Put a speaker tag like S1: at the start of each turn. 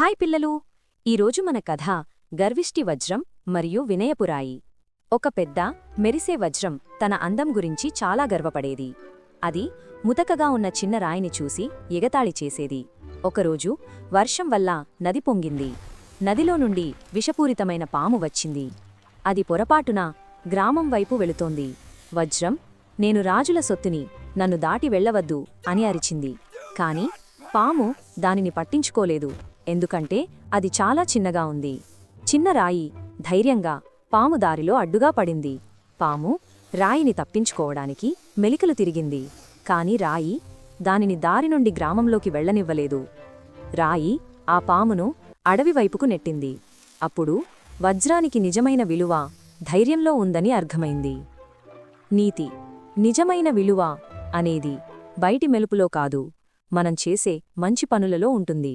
S1: Hi పిల్లలు! ఈరోజు మన కథ గర్విష్టి వజ్రం మరియు వినయపురాయి. ఒక పెద్ద మెరిసే వజ్రం తన అందం గురించి చాలా గర్వపడేది. అది ముతకగా ఉన్న చిన్న రాయిని చూసి ఎగతాళి చేసేది. ఒకరోజు వర్షం వల్ల నది పొంగింది. నదిలో నుండి విషపూరితమైన పాము వచ్చింది. అది పొరపాటున గ్రామం వైపు వెళుతోంది. వజ్రం నేను రాజుల సొత్తుని నన్ను దాటి వెళ్ళవద్దు అని అరిచింది. కాని పాము దానిని పట్టించుకోలేదు. ఎందుకంటే అది చాలా చిన్నగా ఉంది. చిన్న రాయి ధైర్యంగా పాము దారిలో అడ్డుగా పడింది. పాము రాయిని తప్పించుకోవడానికి మెలికలు తిరిగింది. కాని రాయి దానిని దారి నుండి గ్రామంలోకి వెళ్ళనివ్వలేదు. రాయి ఆ పామును అడవి వైపుకు నెట్టింది. అప్పుడు వజ్రానికి నిజమైన విలువ ధైర్యంలో ఉందని అర్థమైంది. నీతి నిజమైన విలువ అనేది బయటి మెలుపులో కాదు. మనం చేసే మంచి పనులలో ఉంటుంది.